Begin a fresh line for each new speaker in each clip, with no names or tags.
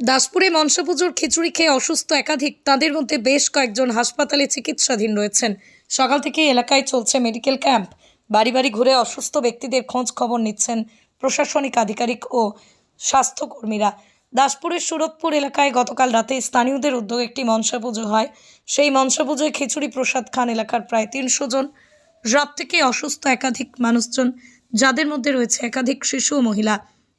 দাসপুরে মনসাপুজোর খিচুড়ি খেয়ে অসুস্থ একাধিক, তাদের মধ্যে বেশ কয়েকজন হাসপাতালে চিকিৎসাধীন রয়েছেন। সকাল থেকে এলাকায় চলছে মেডিকেল ক্যাম্প। বাড়ি বাড়ি ঘুরে অসুস্থ ব্যক্তিদের খোঁজ খবর নিচ্ছেন প্রশাসনিক আধিকারিক ও স্বাস্থ্যকর্মীরা। দাসপুরের সুরতপুর এলাকায় গতকাল রাতে স্থানীয়দের উদ্যোগে একটি মনসা পুজো হয়। সেই মনসা পুজোয় খিচুড়ি প্রসাদ খান এলাকার প্রায় তিনশো জন। রাত থেকে অসুস্থ একাধিক মানুষজন, যাদের মধ্যে রয়েছে একাধিক শিশু ও মহিলা।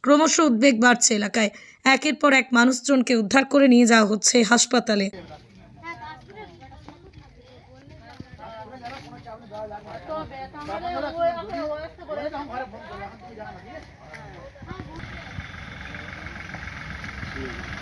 ক্রমশ উদ্বেগ বাড়ছে এলাকায়। একের পর এক মানুষজনকে উদ্ধার করে নিয়ে যাওয়া হচ্ছে হাসপাতালে।
ওরা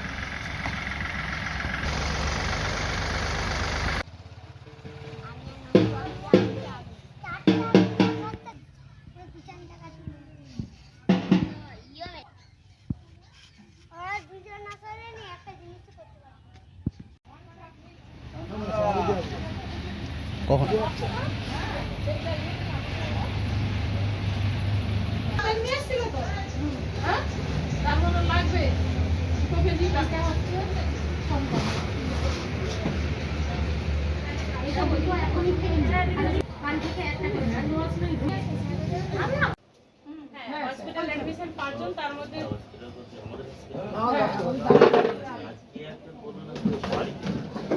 কখন?
হসপিটাল অ্যাডমিশন পাঁচজন তার মধ্যে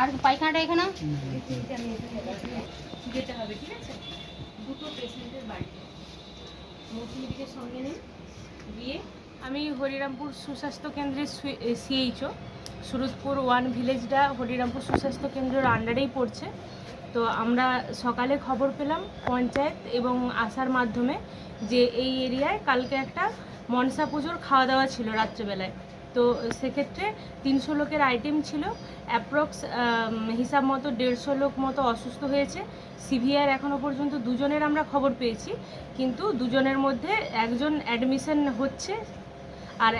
আর পায়খানাটা এখানে?
যেতে হবে, ঠিক আছে? দুটো পেশেন্টের বাড়িতে সঙ্গে নিয়ে গিয়ে আমি হরিরামপুর সুস্বাস্থ্য কেন্দ্রের সিএইচও সুরতপুর ওয়ান ভিলেজটা হরিরামপুর সুস্বাস্থ্য কেন্দ্রের আন্ডারেই পড়ছে। তো আমরা সকালে খবর পেলাম পঞ্চায়েত এবং আসার মাধ্যমে যে এই এরিয়ায় কালকে একটা মনসা পুজোর খাওয়া দাওয়া ছিল রাত্রেবেলায়। তো সেক্ষেত্রে তিনশো লোকের আইটেম ছিল অ্যাপ্রক্স হিসাব মতো দেড়শো লোক মতো অসুস্থ হয়েছে। সিভিআর এখনও পর্যন্ত দুজনের আমরা খবর পেয়েছি, কিন্তু দুজনের মধ্যে একজন অ্যাডমিশন হচ্ছে আর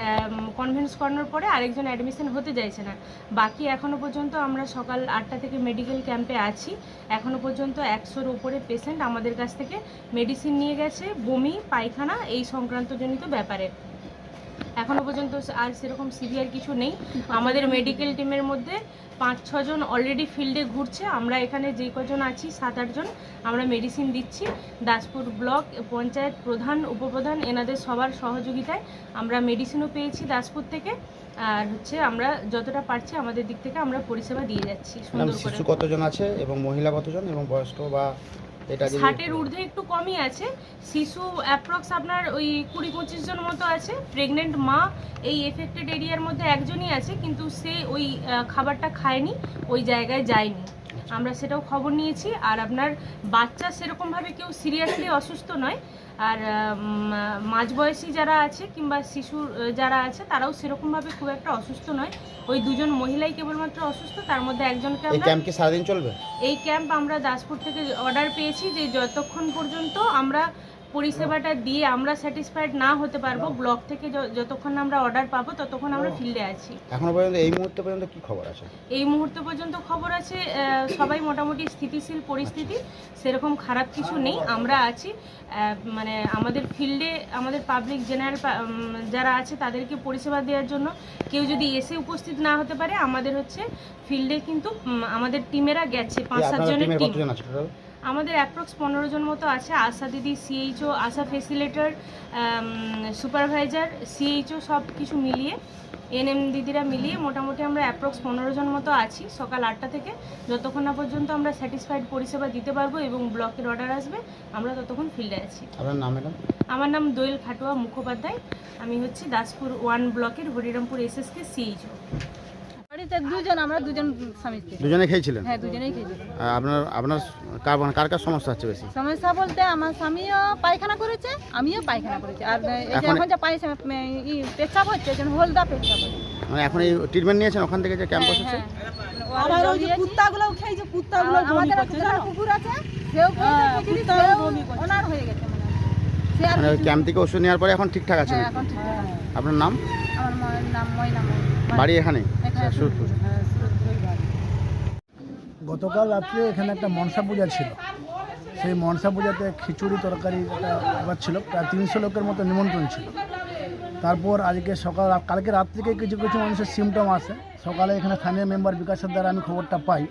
কনভেন্স করানোর পরে আরেকজন অ্যাডমিশন হতে চাইছে না। বাকি এখনও পর্যন্ত আমরা সকাল আটটা থেকে মেডিকেল ক্যাম্পে আছি। এখনও পর্যন্ত একশোর উপরে পেশেন্ট আমাদের কাছ থেকে মেডিসিন নিয়ে গেছে, বমি, পায়খানা এই সংক্রান্তজনিত ব্যাপারে। এখনও পর্যন্ত আর সেরকম সিভিয়ার কিছু নেই। আমাদের মেডিকেল টিমের মধ্যে পাঁচ ছজন অলরেডি ফিল্ডে ঘুরছে। আমরা এখানে যে কজন আছি সাত আটজন আমরা মেডিসিন দিচ্ছি। দাসপুর ব্লক পঞ্চায়েত প্রধান উপপ্রধান এনাদের সবার সহযোগিতায় আমরা মেডিসিনও পেয়েছি দাসপুর থেকে। আর হচ্ছে আমরা যতটা পারছি আমাদের দিক থেকে আমরা পরিষেবা দিয়ে যাচ্ছি
শিশু কতজন আছে এবং মহিলা কতজন এবং বয়স্ক বা
ষাটের ঊর্ধ্বে একটু কমই আছে। শিশু অ্যাপ্রক্স আপনার ওই কুড়ি পঁচিশ জন মতো আছে। প্রেগনেন্ট মা এই এফেক্টেড এরিয়ার মধ্যে একজনই আছে কিন্তু সে ওই খাবারটা খায়নি ওই জায়গায় যায়নি। আমরা সেটাও খবর নিয়েছি। আর আপনার বাচ্চা সেরকমভাবে কেউ সিরিয়াসলি অসুস্থ নয়। আর মাঝ মাঝবয়সী যারা আছে কিংবা শিশুর যারা আছে তারাও সেরকমভাবে খুব একটা অসুস্থ নয়। ওই দুজন মহিলাই কেবলমাত্র অসুস্থ তার মধ্যে একজনকে
এই
আমরা
ক্যাম্প কি সারাদিন চলবে?
এই ক্যাম্প আমরা দাসপুর থেকে অর্ডার পেয়েছি যে যতক্ষণ পর্যন্ত আমরা পরিষেবাটা দিয়ে আমরা স্যাটিসফাইড না হতে পারব ব্লক থেকে যতক্ষণ না আমরা অর্ডার পাবো ততক্ষণ আমরা ফিল্ডে আছি।
এখনও পর্যন্ত এই মুহূর্তে পর্যন্ত কি খবর আছে?
এই মুহূর্তে পর্যন্ত খবর আছে সবাই মোটামুটি স্থিতিশীল পরিস্থিতি সেরকম খারাপ কিছু নেই আমরা আছি। মানে আমাদের ফিল্ডে আমাদের পাবলিক জেনারেল যারা আছে তাদেরকে পরিষেবা দেওয়ার জন্য কেউ যদি এসে উপস্থিত না হতে পারে আমাদের হচ্ছে ফিল্ডে কিন্তু আমাদের টিমেরা গেছে পাঁচ
এই
সাত জনের টিম আমাদের অ্যাপ্রক্স পনেরো জন মতো আছে আশা দিদি CHO ASHA facilitator supervisor CHO সব কিছু মিলিয়ে এনএম দিদিরা মিলিয়ে মোটামুটি আমরা অ্যাপ্রক্স পনেরো জন মতো আছি সকাল আটটা থেকে। যতক্ষণ না পর্যন্ত আমরা স্যাটিসফাইড পরিষেবা দিতে পারব এবং ব্লকের অর্ডার আসবে আমরা ততক্ষণ ফিল্ডে আছি।
আপনার নাম ম্যাডাম?
আমার নাম দোয়েল খাটুয়া মুখোপাধ্যায়। আমি হচ্ছি দাসপুর ওয়ান ব্লকের হরিরামপুর এসএসকে সিএইচও
দুজন আমরা দুজন স্বামী স্ত্রী।
দুজনে খেয়েছিলেন?
হ্যাঁ দুজনেই খেয়েছি
আর আপনার আপনার কার মানে কার কার সমস্যা হচ্ছে বেশি?
সমস্যা বলতে আমার স্বামীও পায়খানা করেছে আমিও পায়খানা করেছি। আর এই যে
এখন-
এখন যে পায়খানা ই পেচ্ছাপ হচ্ছে যেন হলদা পেচ্ছাপ হচ্ছে।
মানে এখন এই ট্রিটমেন্ট নিয়েছেন ওখান থেকে যে ক্যাম্প বসেছে
হ্যাঁ। আবার ওই যে খেয়েছে কুত্তাগুলো আমাদের একটা কুকুর আছে সেও খেয়েছে প্রতিদিন, সেও ওনার হয়ে গেছে মানে সে আর
মানে ওই ক্যাম্প থেকে ওষুধ নেওয়ার পরে এখন ঠিকঠাক আছে
হ্যাঁ, এখন ঠিক আছে।
আপনার নাম?
আমার মায়ের নাম ময়না
বাড়ি এখানে
এখানে
গতকাল রাত্রে এখানে একটা মনসা পূজা ছিল। সেই মনসা পূজাতে খিচুড়ি তরকারি একটা ব্যাপার ছিল। প্রায় তিনশো লোকের মতো নিমন্ত্রণ ছিল। তারপর আজকে সকাল কালকে রাত থেকে কিছু কিছু মানুষের সিমটম আসে সকালে এখানে স্থানীয় মেম্বার বিকাশের দ্বারা আমি খবরটা পাই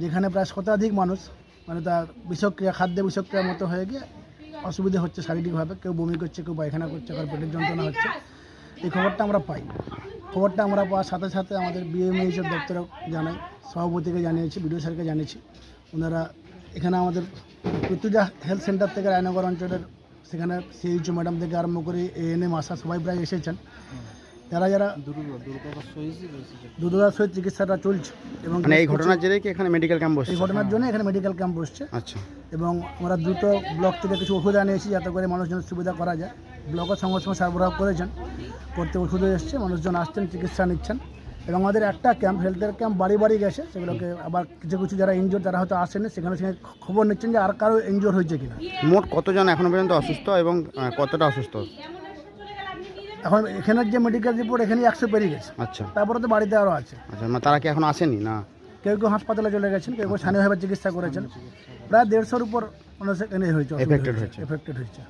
যেখানে প্রায় শতাধিক মানুষ মানে তার বিষক্রিয়া খাদ্য বিষক্রিয়ার মতো হয়ে গিয়ে অসুবিধা হচ্ছে শারীরিকভাবে। কেউ বমি করছে কেউ পায়খানা করছে কারও পেটের যন্ত্রণা হচ্ছে। এই খবরটা আমরা পাই। খবরটা আমরা পাওয়ার সাথে সাথে আমাদের বিএমএইচের দপ্তরে জানাই সভাপতিকে জানিয়েছি বিডিও স্যারকে জানিয়েছি। ওনারা এখানে আমাদের পৃথুজা হেলথ সেন্টার থেকে রায়নগর অঞ্চলের সেখানে সিএইচও ম্যাডাম থেকে আরম্ভ করে এএনএম আশা সবাই প্রায় এসেছেন। যারা যারা দুর্গার সহিত চিকিৎসাটা চলছে এবং
মানে এই ঘটনার জেরে কি এখানে মেডিকেল ক্যাম্প বসেছে?
এই ঘটনার জন্য এখানে মেডিকেল ক্যাম্প বসছে।
আচ্ছা।
এবং আমরা দ্রুত ব্লক থেকে কিছু ওষুধ আনিয়েছি যাতে করে মানুষজনের সুবিধা করা যায়। ব্লকও সঙ্গে সঙ্গে সরবরাহ করেছেন। করতে ওষুধও এসছে মানুষজন আসছেন চিকিৎসা নিচ্ছেন। এবং আমাদের একটা ক্যাম্প হেলথের ক্যাম্প বাড়ি বাড়ি গেছে সেগুলোকে আবার কিছু কিছু যারা ইনজোর তারা হয়তো আসেনি সেখানে সেখানে খবর নিচ্ছেন যে আর কারও ইনজোর হয়েছে কিনা।
মোট কতজন এখনও পর্যন্ত অসুস্থ এবং কতটা অসুস্থ?
এখন এখানের যে মেডিকেল রিপোর্ট এখানে একশো পেরিয়ে গেছে।
আচ্ছা।
তারপরে তো বাড়িতে আরও আছে।
আচ্ছা মানে তারা কি এখন আসেনি? না।
কেউ কেউ হাসপাতালে চলে গেছেন কেউ কেউ স্থানীয়ভাবে চিকিৎসা করেছেন। প্রায় দেড়শোর উপর মানুষ এখানে হয়েছে
এফেক্টেড হয়েছে।
এফেক্টেড হয়েছে।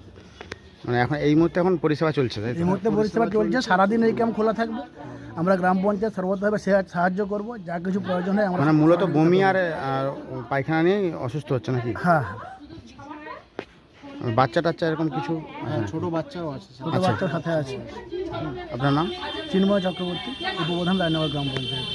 মানে এখন এই মুহূর্তে এখন পরিষেবা চলছে তাই
এই মুহূর্তে পরিষেবা চলছে সারাদিন এই ক্যাম্প খোলা থাকবে। আমরা গ্রাম পঞ্চায়েত সর্বতভাবে সে- সাহায্য করব যা কিছু প্রয়োজন হয় আমরা
মানে মূলত বমি আর আর পায়খানা নিয়ে অসুস্থ হচ্ছে নাকি?
হ্যাঁ
বাচ্চা টাচ্চা এরকম কিছু?
ছোট বাচ্চাও আছে ছোট
আচ্ছা।
বাচ্চার সাথে আছে।
আপনার নাম?
চিন্ময় চক্রবর্তী উপপ্রধান রায়নগর গ্রাম পঞ্চায়েত।